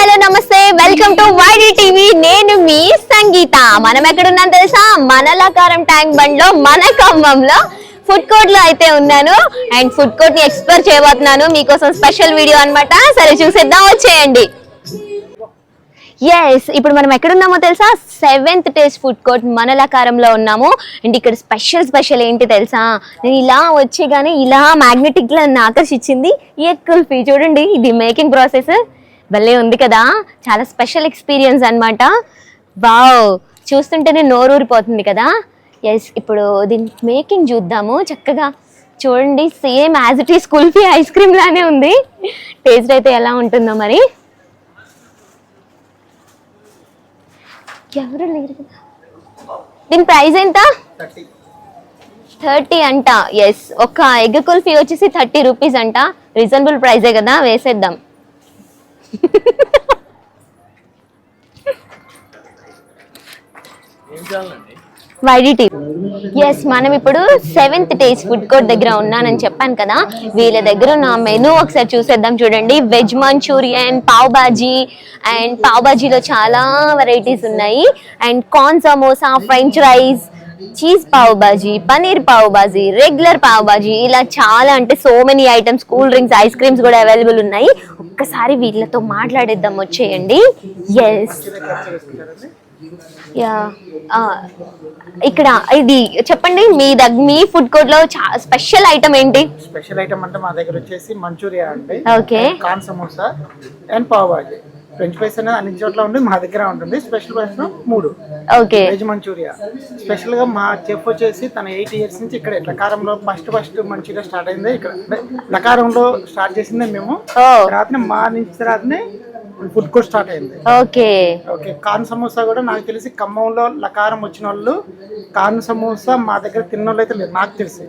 Hello నమస్తే. Welcome to YD TV నేను మీ సంగీత. మనం ఎక్కడున్నాం తెలుసా? మనలాకారం ట్యాంక్ బండ్లో మన ఖమ్మంలో. ఫుడ్ కోర్ట్లో అయితే ఉన్నాను. అండ్ ఫుడ్ కోర్ట్ని ఎక్స్ప్లోర్ చేయబోతున్నాను. మీకోసం స్పెషల్ వీడియో అన్నమాట. సరే చూసేద్దాం. వచ్చేయండి. ఎస్ ఇప్పుడు మనం ఎక్కడున్నామో తెలుసా? సెవెంత్ టేస్ట్ ఫుడ్ కోర్ట్ మనలాకారంలో ఉన్నాము. అండ్ ఇక్కడ స్పెషల్ స్పెషల్ ఏంటి తెలుసా? నేను ఇలా వచ్చి కానీ ఇలా మ్యాగ్నెటిక్ లా నన్ను ఆకర్షించింది ఈ కుల్ఫీ చూడండి. ఇది మేకింగ్ ప్రాసెస్ భలే ఉంది కదా. చాలా స్పెషల్ ఎక్స్పీరియన్స్ అన్నమాట. వావ్ చూస్తుంటేనే నోరు ఊరిపోతుంది కదా. ఎస్ ఇప్పుడు దీని మేకింగ్ చూద్దాము. చక్కగా చూడండి same as it is kulfi ice cream లానే ఉంది. టేస్ట్ అయితే ఎలా ఉంటుందో మరి. ఎవరు లేరు కదా. దీని ప్రైస్ ఎంత? థర్టీ. అంట. ఎస్ ఒక ఎగ్ కుల్ఫీ వచ్చేసి థర్టీ రూపీస్ అంట. రీజనబుల్ ప్రైజే కదా. వేసేద్దాం. వైడిటీ. ఎస్ మనం ఇప్పుడు సెవెంత్ టేస్ట్ ఫుడ్ కోర్ట్ దగ్గర ఉన్నానని చెప్పాను కదా. వీళ్ళ దగ్గర ఉన్న మెనూ ఒకసారి చూసేద్దాం చూడండి. Veg manchurian pav bhaji and pav బాజీలో చాలా వెరైటీస్ ఉన్నాయి. And corn samosa French rice cheese pav bhaji paneer pav bhaji regular pav bhaji ఇలా చాలా అంటే so many items cool drinks ice creams కూడా అవైలబుల్ ఉన్నాయి. ఒక్కసారి వీళ్ళతో మాట్లాడేద్దాం వచ్చేయండి. ఎస్ యా ఇక్కడ ఇది చెప్పండి మీ దగ్గర మీ ఫుడ్ కోర్ట్లో స్పెషల్ ఐటమ్ ఏంటి? స్పెషల్ ఐటమ్ అంటే మా దగ్గర వచ్చేసి మంచూరియా అండి okay corn samosa and pav bhaji. French fries అనేది అన్ని చోట్ల ఉంది మా దగ్గర ఉంటుంది. స్పెషల్ ప్రైస్ మూడు. ఓకే. Veg manchuria. స్పెషల్గా మా చెఫ్ వచ్చేసి తన ఎయిట్ ఇయర్స్ నుంచి ఇక్కడ లకారంలో ఫస్ట్ ఫస్ట్ మంచూరియా స్టార్ట్ అయింది ఇక్కడ. లకారంలో స్టార్ట్ చేసిందే మేము. తర్వాతనే మా నుంచి తర్వాతనే ఫుడ్ కోర్ట్ స్టార్ట్ అయింది. ఓకే. ఓకే. కార్న్ సమోసా కూడా నాకు తెలిసి ఖమ్మంలో లకారం వచ్చిన వాళ్ళు కార్న్ సమోసా మా దగ్గర తిన్న వాళ్ళు అయితే లేదు నాకు తెలిసి.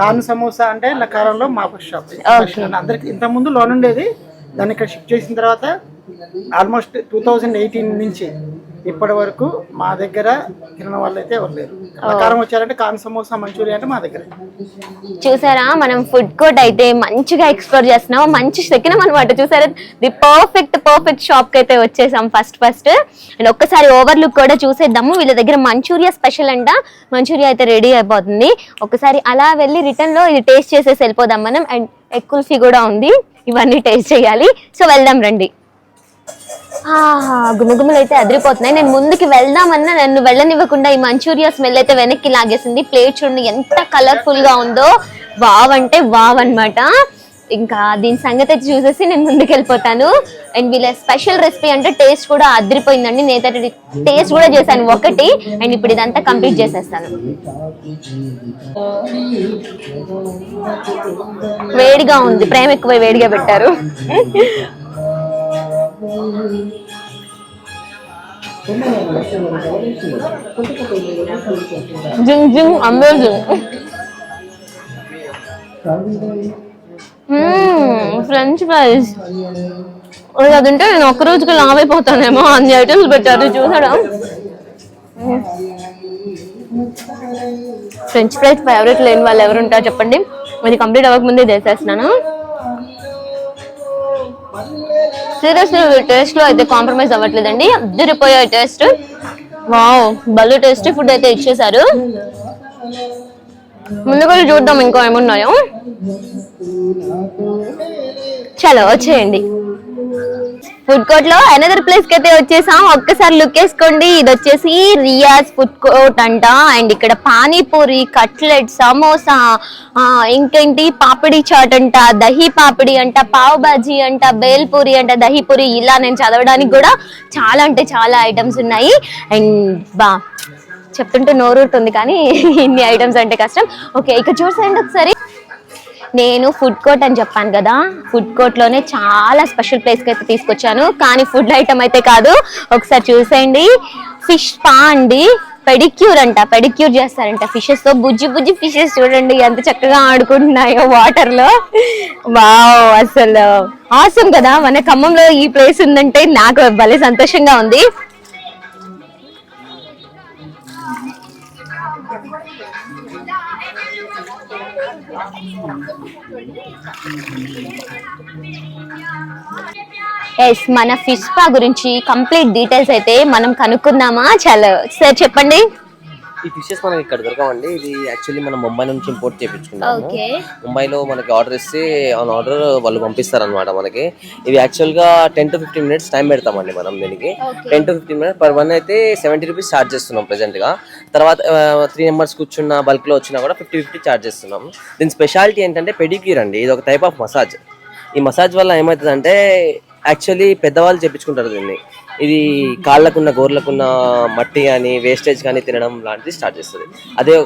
కార్న్ సమోసా అంటే లకారంలో మా ఫస్ట్ షాప్ అందరికి ఇంత ముందు లోన్ ఉండేది దాన్ని ఇక్కడ షిఫ్ట్ చేసిన తర్వాత ఆల్మోస్ట్ టూ థౌజండ్ ఎయిటీన్ నుంచి ఇప్పటి వరకు మా దగ్గర తిన్న వాళ్ళు అయితే ఎవరు లేరు. లకారం వచ్చారంటే కార్న్ సమోసా మంచూరియా అంటే మా దగ్గర. చూసారా? మనం ఫుడ్ కోర్ట్ అయితే మంచిగా ఎక్స్ప్లోర్ చేస్తున్నాం. మంచి సెకండ్ అనమాట చూసారా? ది పర్ఫెక్ట్ పర్ఫెక్ట్ షాప్కి అయితే వచ్చేసాం ఫస్ట్ ఫస్ట్ అండ్ ఒక్కసారి ఓవర్ లుక్ కూడా చూసేద్దాము. వీళ్ళ దగ్గర మంచూరియా స్పెషల్ అంట. మంచూరియా అయితే రెడీ అయిపోతుంది. ఒకసారి అలా వెళ్ళి రిటర్న్లో ఇది టేస్ట్ చేసేసి వెళ్ళిపోదాం మనం. అండ్ ఎగ్ కుల్ఫీ కూడా ఉంది. ఇవన్నీ టేస్ట్ చేయాలి. సో వెళ్దాం రండి. గుమగుమలు అయితే అదిరిపోతున్నాయి. నేను ముందుకి వెళ్దామన్నా నన్ను వెళ్ళనివ్వకుండా ఈ మంచూరియా స్మెల్ అయితే వెనక్కి లాగేసింది. ప్లేట్ చూడండి ఎంత కలర్ఫుల్గా ఉందో. వావ్ అంటే వావ్ అనమాట ఇంకా దీని సంగతి అయితే చూసేసి నేను ముందుకు వెళ్ళిపోతాను. అండ్ వీళ్ళ స్పెషల్ రెసిపీ అంటే టేస్ట్ కూడా అదిరిపోయిందండి. నేనైతే టేస్ట్ కూడా చేశాను ఒకటి. అండ్ ఇప్పుడు ఇదంతా కంప్లీట్ చేసేస్తాను. వేడిగా ఉంది. ప్రేమ ఎక్కువ వేడిగా పెట్టారు. జింగ్ జింగ్ అమేజింగ్ ఫ్రెంచ్ ఫ్రైస్ అది తింటే నేను ఒక్క రోజుకి లావ్ అయిపోతానేమో అన్ని ఐటమ్స్ పెట్టారు చూసాడా? ఫ్రెంచ్ ఫ్రైస్ ఫేవరెట్ లేని వాళ్ళు ఎవరు ఉంటారు చెప్పండి. అది కంప్లీట్ అవ్వకముందే చేసేస్తున్నాను. సీరియస్ టేస్ట్లో అయితే కాంప్రమైజ్ అవ్వట్లేదండి. అద్దరిపోయే టేస్ట్. వావ్ బల్లు టేస్టీ ఫుడ్ అయితే ఇచ్చేసారు ముందుగా చూద్దాం ఇంకా ఏమున్నాయో. చలో వచ్చేయండి. ఫుడ్ కోర్ట్లో అనదర్ ప్లేస్కి అయితే వచ్చేసాం. ఒక్కసారి లుక్ వేసుకోండి. ఇది వచ్చేసి రియాజ్ ఫుడ్ కోర్ట్ అంట. అండ్ ఇక్కడ పానీపూరి కట్లెట్ సమోసా ఇంకేంటి? పాపిడి చాట్ అంట దహి పాపిడి అంట పావ్ బాజీ అంట బేల్పూరి అంట దహి పూరి ఇలా నేను చదవడానికి కూడా చాలా అంటే చాలా ఐటమ్స్ ఉన్నాయి. అండ్ బా చెప్తుంటే నోరూరుతుంది కానీ ఇన్ని ఐటమ్స్ అంటే కష్టం. ఓకే ఇక్కడ చూసేయండి ఒకసారి. నేను ఫుడ్ కోర్ట్ అని చెప్పాను కదా ఫుడ్ కోర్ట్లోనే చాలా స్పెషల్ ప్లేస్కి అయితే తీసుకొచ్చాను. కానీ ఫుడ్ ఐటమ్ అయితే కాదు. ఒకసారి చూసేయండి. ఫిష్ పా అండి. పెడిక్యూర్ అంట. పెడిక్యూర్ చేస్తారంట ఫిషెస్తో. బుజ్జి బుజ్జి ఫిషెస్ చూడండి ఎంత చక్కగా ఆడుకుంటున్నాయో వాటర్లో. వావ్ అసలు ఆసం కదా. మన ఖమ్మంలో ఈ ప్లేస్ ఉందంటే నాకు భలే సంతోషంగా ఉంది. ఎస్ మన ఫిష్పా గురించి కంప్లీట్ డీటెయిల్స్ అయితే మనం కనుక్కుందామా? చాలా సార్ చెప్పండి. ఈ ఫిషెస్ మనకి ఇక్కడ దొరకవండి. ఇది యాక్చువల్లీ మనం ముంబై నుంచి ఇంపోర్ట్ చేయించుకున్నాము ముంబైలో మనకి ఆర్డర్ ఇస్తే ఆన్ ఆర్డర్ వాళ్ళు పంపిస్తారు అనమాట మనకి. ఇవి యాక్చువల్గా ten to fifteen minutes time పెడతామండి మనం దీనికి. Ten to fifteen minutes per one అయితే సెవెంటీ రూపీస్ ఛార్జ్ చేస్తున్నాం ప్రెసెంట్గా. తర్వాత త్రీ మెంబర్స్ కూర్చున్న బల్క్లో వచ్చినా కూడా ఫిఫ్టీ ఫిఫ్టీ ఛార్జ్ చేస్తున్నాం. దీని స్పెషాలిటీ ఏంటంటే పెడిక్యూర్ అండి. ఇది ఒక టైప్ ఆఫ్ మసాజ్ ఈ మసాజ్ వల్ల ఏమవుతుందంటే యాక్చువల్లీ పెద్దవాళ్ళు చేపించుకుంటారు దీన్ని. ఇది కాళ్ళకున్న గోర్లకున్న మట్టి కానీ వేస్టేజ్ కానీ తినడం లాంటిది స్టార్ట్ చేస్తుంది. అదే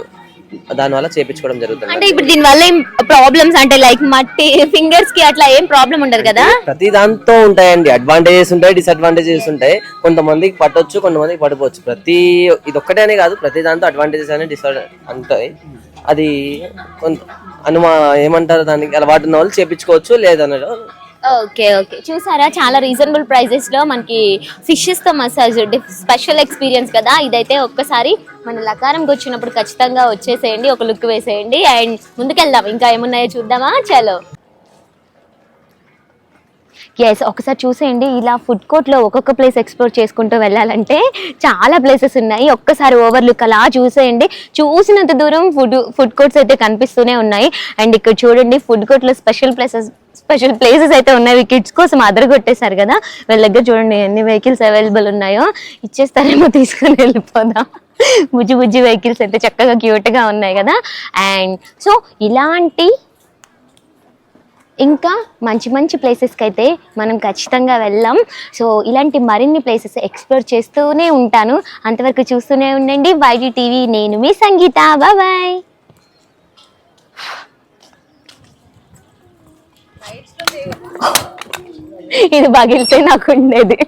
దానివల్ల చేపించుకోవడం జరుగుతుంది. అంటే ఇప్పుడు దీని వల్ల ఏం ప్రాబ్లమ్స్ అంటే లైక్ మట్టి ఫింగర్స్కి అట్లా ఏం ప్రాబ్లం ఉండదు కదా? ప్రతి దాంతో ఉంటాయండి. అడ్వాంటేజెస్ ఉంటాయి డిసడ్వాంటేజెస్ ఉంటాయి. కొంతమందికి పట్టొచ్చు కొంతమందికి పడిపోవచ్చు. ప్రతి ఇది ఒక్కటే అనే కాదు ప్రతి దాంతో అడ్వాంటేజెస్ అనేవి డిసడ్వాంటేజ్ ఉంటాయి. అది కొంత అనుమా ఏమంటారు దానికి? అలవాటు ఉన్న వాళ్ళు చేపించుకోవచ్చు లేదనడం ఓకే ఓకే. చూసారా? చాలా రీజనబుల్ ప్రైజెస్లో మనకి ఫిషెస్తో మసాజ్ స్పెషల్ ఎక్స్పీరియన్స్ కదా? ఇదైతే ఒక్కసారి మన లకారంకి వచ్చినప్పుడు ఖచ్చితంగా వచ్చేసేయండి ఒక లుక్ వేసేయండి. అండ్ ముందుకెళ్దాం. ఇంకా ఏమున్నాయో చూద్దామా? చలో. ఎస్ ఒకసారి చూసేయండి. ఇలా ఫుడ్ కోర్ట్లో ఒక్కొక్క ప్లేస్ ఎక్స్ప్లోర్ చేసుకుంటూ వెళ్ళాలంటే చాలా ప్లేసెస్ ఉన్నాయి. ఒక్కసారి ఓవర్ లుక్ అలా చూసేయండి. చూసినంత దూరం ఫుడ్ ఫుడ్ కోర్ట్స్ అయితే కనిపిస్తూనే ఉన్నాయి. అండ్ ఇక్కడ చూడండి ఫుడ్ కోర్ట్లో స్పెషల్ ప్లేసెస్ స్పెషల్ ప్లేసెస్ అయితే ఉన్నాయి. కిడ్స్ కోసం అదరగొట్టేశారు కదా. వీళ్ళ దగ్గర చూడండి ఎన్ని వెహికల్స్ అవైలబుల్ ఉన్నాయో. ఇచ్చేస్తారేమో తీసుకుని వెళ్ళిపోదాం. బుజ్జి బుజ్జి వెహికల్స్ అయితే చక్కగా క్యూట్గా ఉన్నాయి కదా. అండ్ సో ఇలాంటి ఇంకా మంచి మంచి ప్లేసెస్కి అయితే మనం ఖచ్చితంగా వెళ్ళాం సో ఇలాంటి మరిన్ని ప్లేసెస్ ఎక్స్ప్లోర్ చేస్తూనే ఉంటాను. అంతవరకు చూస్తూనే ఉండండి. వైడి టీవీ నేను మీ సంగీత. బాయ్ ఇది పగిలితే నాకు ఉండేది.